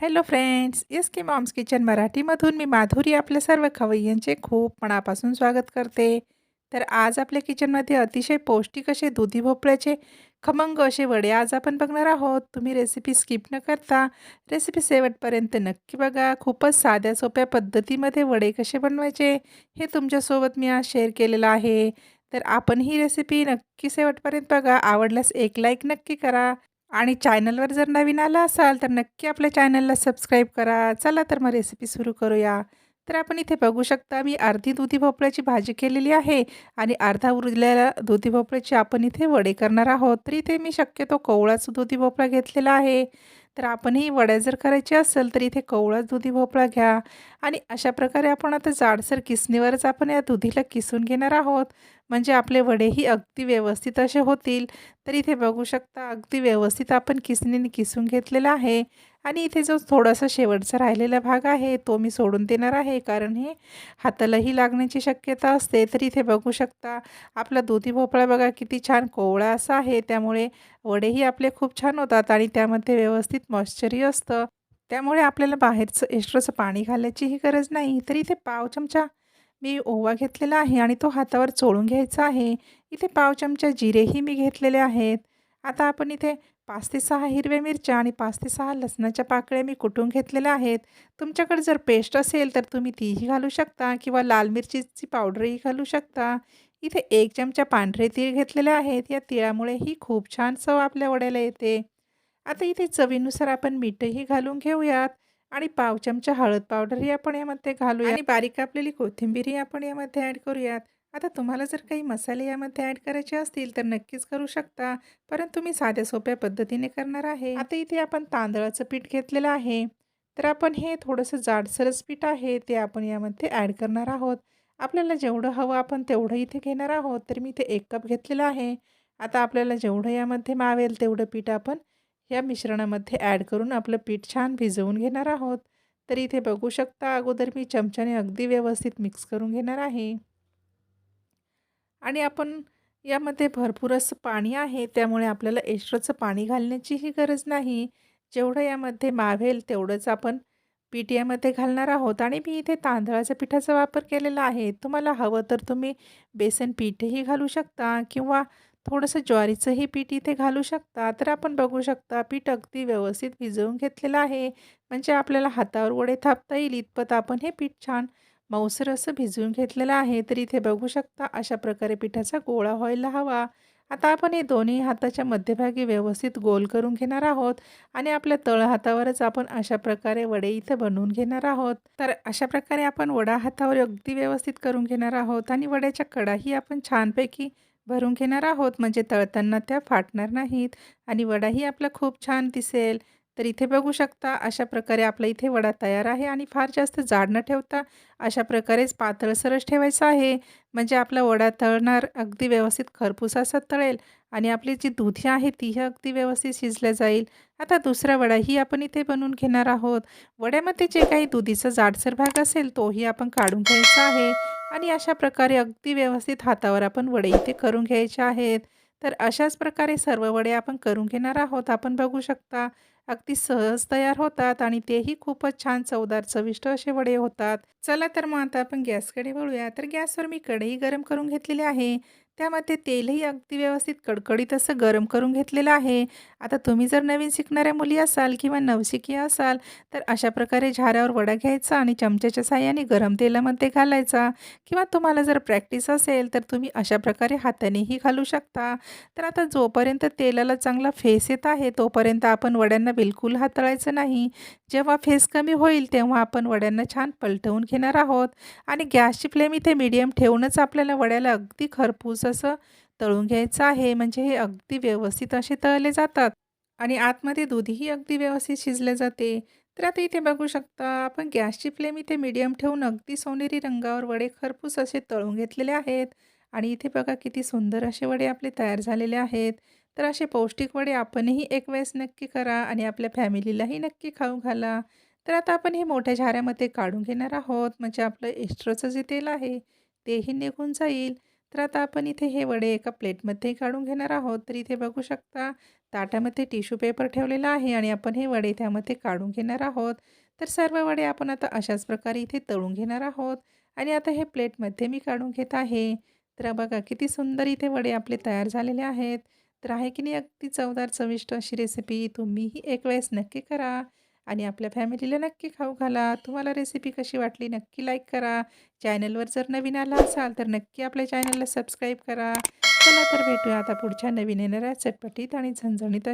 Hello friends S K mom's kitchen मराठीमधून मी माधुरी आपल्या सर्व खवय्यांचे खूप मनापासून स्वागत करते. तर आज आपल्या किचनमध्ये अतिशय पौष्टिक असे दुधी भोपळ्याचे खमंग असे वडे आज आपण बघणार आहोत. तुम्ही रेसिपी स्किप न करता रेसिपी शेवटपर्यंत नक्की बघा. खूपच साध्या सोप्या पद्धतीमध्ये वडे कसे बनवायचे हे तुमच्यासोबत मी आज शेअर केलेलं आहे. तर आपण ही रेसिपी नक्की शेवटपर्यंत बघा. आवडल्यास एक लाईक नक्की करा. आणि चॅनलवर जर नवीन आला असाल तर नक्की आपल्या चॅनलला सबस्क्राईब करा. चला तर मग रेसिपी सुरू करूया. तर आपण इथे बघू शकता मी अर्धी दुधी भोपळ्याची भाजी केलेली आहे आणि अर्धा उरलेल्या दुधी भोपळ्याची आपण इथे वडे करणार आहोत. तर इथे मी शक्यतो कोवळाचं दुधी भोपळा घेतलेला आहे. तर आपणही वड्या जर करायची असेल तर इथे कवळाच दुधी भोपळा घ्या. आणि अशा प्रकारे आपण आता जाडसर किसणीवरच आपण या दुधीला किसून घेणार आहोत. म्हणजे आपले वडेही अगदी व्यवस्थित असे होतील. तर इथे बघू शकता अगदी व्यवस्थित आपण किसणीने किसून घेतलेला आहे. आणि इथे जो थोडासा शेवटचा राहिलेला भाग आहे तो मी सोडून देणार आहे. कारण हे हातालाही लागण्याची शक्यता असते. तर इथे बघू शकता आपला दुधी भोपळा बघा किती छान कोवळा असा आहे. त्यामुळे वडेही आपले खूप छान होतात आणि त्यामध्ये व्यवस्थित मॉइश्चरही असतं. त्यामुळे आपल्याला बाहेरचं एक्स्ट्राचं पाणी घालायचीही गरज नाही. तर इथे पाव चमचा मी ओवा घेतलेला आहे आणि तो हातावर चोळून घ्यायचा आहे. इथे पाव चमचा जिरेही मी घेतलेले आहेत. आता आपण इथे पाच ते सहा हिरव्या मिरच्या आणि पाच ते सहा लसणाच्या पाकळ्या मी कुटून घेतलेल्या आहेत. तुमच्याकडे जर पेस्ट असेल तर तुम्ही तीही घालू शकता किंवा लाल मिरचीची पावडरही घालू शकता. इथे एक चमचा पांढरे तीळ घेतलेले आहेत. या तिळामुळेही खूप छान चव आपल्या वड्याला येते. आता इथे चवीनुसार आपण मीठही घालून घेऊयात आणि पाव चमचा हळद पावडरही आपण यामध्ये घालूया आणि बारीक कापलेली कोथिंबीरही आपण यामध्ये ॲड करूयात. आता तुम्हाला जर काही मसाले यामध्ये ॲड करायचे असतील तर नक्कीच करू शकता परंतु मी साध्या सोप्या पद्धतीने करणार आहे. आता इथे आपण तांदळाचं पीठ घेतलेलं आहे. तर आपण हे थोडंसं जाडसरच पीठ आहे ते आपण यामध्ये ॲड करणार आहोत. आपल्याला जेवढं हवं आपण तेवढं इथे घेणार आहोत. तर मी इथे एक कप घेतलेलं आहे. आता आपल्याला जेवढं यामध्ये मावेल तेवढं पीठ आपण या मिश्रणामध्ये ॲड करून आपलं पीठ छान भिजवून घेणार आहोत. तर इथे बघू शकता अगोदर मी चमच्याने अगदी व्यवस्थित मिक्स करून घेणार आहे. आणि आपण यामध्ये भरपूर असं पाणी आहे त्यामुळे आपल्याला एक्स्ट्राचं पाणी घालण्याचीही गरज नाही. जेवढं यामध्ये मावेल तेवढंच आपण पीठ घालणार आहोत आणि मी इथे तांदळाच्या पिठाचा वापर केलेला आहे. तुम्हाला हवं तर तुम्ही बेसन पीठही घालू शकता किंवा थोडंसं ज्वारीचंही पीठ इथे घालू शकता. तर आपण बघू शकता पीठ अगदी व्यवस्थित भिजवून घेतलेलं आहे. म्हणजे आपल्याला हातावर वडे थापता येईल इतपत आपण हे पीठ छान मऊसर असं भिजवून घेतलेलं आहे. तर इथे बघू शकता अशा प्रकारे पिठाचा गोळा व्हायला हवा. आता आपण हे दोन्ही हाताच्या मध्यभागी व्यवस्थित गोल करून घेणार आहोत आणि आपल्या तळ हातावरच आपण अशा प्रकारे वडे इथे बनवून घेणार आहोत. तर अशा प्रकारे आपण वडा हातावर अगदी व्यवस्थित करून घेणार आहोत आणि वड्याच्या कडाही आपण छानपैकी भरून घेणार आहोत. म्हणजे तळताना त्या फाटणार नाहीत आणि वडाही आपला खूप छान दिसेल. तर इथे बघू शकता अशा प्रकारे आपला इथे वडा तयार आहे आणि फार जास्त जाड न ठेवता अशा प्रकारेच पातळसरच ठेवायचं आहे. म्हणजे आपला वडा तळणार अगदी व्यवस्थित खरपूस असा तळेल आणि आपली जी दुधी आहे तीही अगदी व्यवस्थित शिजल्या जाईल. आता दुसरा वडाही आपण इथे बनवून घेणार आहोत. वड्यामध्ये जे काही दुधीचा जाडसर भाग असेल तोही आपण काढून घ्यायचा आहे आणि अशा प्रकारे अगदी व्यवस्थित हातावर आपण वडे इथे करून घ्यायचे आहेत. तर अशाच प्रकारे सर्व वडे आपण करून घेणार आहोत. आपण बघू शकता अगदी सहज तयार होतात आणि तेही खूपच छान चवदार चविष्ट असे वडे होतात. चला तर मग आता आपण गॅसकडे वळूया. तर गॅसवर मी कढई गरम करून घेतलेली आहे. त्यामध्ये तेलही अगदी व्यवस्थित कडकडीत असं गरम करून घेतलेलं आहे. आता तुम्ही जर नवीन शिकणाऱ्या मुली असाल किंवा नवशिकी असाल तर अशा प्रकारे झाऱ्यावर वडा घ्यायचा आणि चमच्याच्या साह्याने गरम तेलामध्ये घालायचा. किंवा तुम्हाला जर प्रॅक्टिस असेल तर तुम्ही अशा प्रकारे हातानेही घालू शकता. तर आता जोपर्यंत तेलाला चांगला फेस येत आहे तोपर्यंत आपण वड्यांना बिलकुल हाताळायचं नाही. जेव्हा फेस कमी होईल तेव्हा आपण वड्यांना छान पलटवून घेणार आहोत. आणि गॅसची फ्लेम इथे मीडियम ठेवूनच आपल्याला वड्याला अगदी खरपूस असं तळून घ्यायचं आहे. म्हणजे हे अगदी व्यवस्थित असे तळले जातात. आणि आतमध्ये दूधही अगदी व्यवस्थित शिजले जाते. तर आता इथे बघू शकता आपण गॅसची फ्लेम इथे मीडियम ठेवून अगदी सोनेरी रंगावर वडे खरपूस असे तळून घेतलेले आहेत. आणि इथे बघा किती सुंदर असे वडे आपले तयार झालेले आहेत. तर असे पौष्टिक वडे आपणही एक वेळेस नक्की करा आणि आपल्या फॅमिलीलाही नक्की खाऊ घाला. तर आता आपण हे मोठ्या झाऱ्यामध्ये काढून घेणार आहोत. म्हणजे आपलं एक्स्ट्राचं जे तेल आहे तेही निघून जाईल. तर आता आपण इथे हे वडे एका प्लेटमध्ये काढून घेणार आहोत तर इथे बघू शकता ताटामध्ये टिश्यू पेपर ठेवलेला आहे आणि आपण हे वडे त्यामध्ये काढून घेणार आहोत. तर सर्व वडे आपण आता अशाच प्रकारे इथे तळून घेणार आहोत आणि आता हे प्लेटमध्ये मी काढून घेत आहे. तर बघा किती सुंदर इथे वडे आपले तयार झालेले आहेत. तर आहे की नाही अगदी चवदार चविष्ट अशी रेसिपी तुम्हीही एक वेळेस नक्की करा आणि आपल्या फॅमिलीला नक्की खाऊ घाला. तुम्हाला रेसिपी कशी वाटली नक्की लाईक करा. चॅनलवर जर नवीन आला असाल तर नक्की आपल्या चॅनलला सबस्क्राईब करा. चला तर भेटूया आता पुढच्या नवीन येणाऱ्या चटपटीत आणि झणझणीत